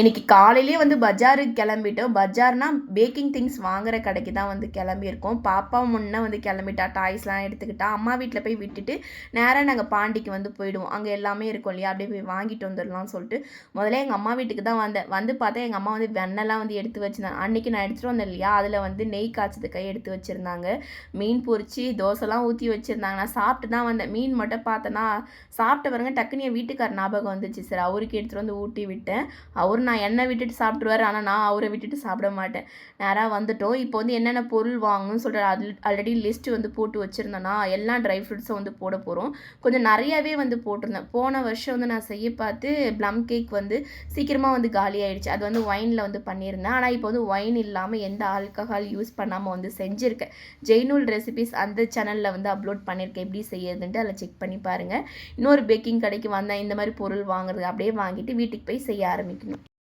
இன்னைக்கு காலையிலேயே வந்து பஜாருக்கு கிளம்பிட்டோம். பஜார்னா பேக்கிங் திங்ஸ் வாங்குற கடைக்கு தான் வந்து கிளம்பியிருக்கோம். பாப்பா முன்னே வந்து கிளம்பிட்டா டாய்ஸ்லாம் எடுத்துக்கிட்டா அம்மா வீட்டில் போய் விட்டுட்டு நேராக நாங்கள் பாண்டிக்கு வந்து போயிடுவோம். அங்கே எல்லாமே இருக்கும் இல்லையா? அப்படியே போய் வாங்கிட்டு வந்துடலாம்னு சொல்லிட்டு முதல்ல எங்கள் அம்மா வீட்டுக்கு தான் வந்தேன். வந்து பார்த்தா எங்கள் அம்மா வந்து வெண்ணெய்லாம் வந்து எடுத்து வச்சுருந்தாங்க அன்றைக்கி நான் எடுத்துகிட்டு வந்தேன் இல்லையா? அதில் வந்து நெய் காய்ச்சதுக்கை எடுத்து வச்சுருந்தாங்க. மீன் பொரிச்சு தோசைலாம் ஊற்றி வச்சுருந்தாங்க. நான் சாப்பிட்டு தான் வந்தேன். மீன் மட்டும் பார்த்தேன்னா சாப்பிட்ட பாருங்க டக்குன்னு என் வீட்டுக்கார ஞாபகம் வந்துச்சு. சார் அவருக்கு எடுத்துகிட்டு வந்து ஊட்டி விட்டேன். அவர் நான் என்னை விட்டுட்டு சாப்பிட்ருவாரு ஆனால் நான் அவரை விட்டுட்டு சாப்பிட மாட்டேன். நேராக வந்துட்டோம். இப்போ வந்து என்னென்ன பொருள் வாங்கணும்னு சொல்கிற அது ஆல்ரெடி லிஸ்ட்டு வந்து போட்டு வச்சுருந்தேன்னா எல்லா ட்ரை ஃப்ரூட்ஸும் வந்து போட போகிறோம் கொஞ்சம் நிறையாவே வந்து போட்டிருந்தேன். போன வருஷம் வந்து நான் செய்ய பார்த்து ப்ளம் கேக் வந்து சீக்கிரமாக வந்து காலி ஆயிடுச்சு. அது வந்து ஒயினில் வந்து பண்ணியிருந்தேன். ஆனால் இப்போ வந்து ஒயின் இல்லாமல் எந்த ஆல்கஹால் யூஸ் பண்ணாமல் வந்து செஞ்சுருக்கேன். ஜெய்னூல் ரெசிபிஸ் அந்த சேனலில் வந்து அப்லோட் பண்ணியிருக்கேன். எப்படி செய்யறதுன்ட்டு அதில் செக் பண்ணி பாருங்கள் இன்னொரு பேக்கிங் கடைக்கு வந்தேன். இந்த மாதிரி பொருள் வாங்குறது அப்படியே வாங்கிட்டு வீட்டுக்கு போய் செய்ய ஆரம்பிக்கணும்.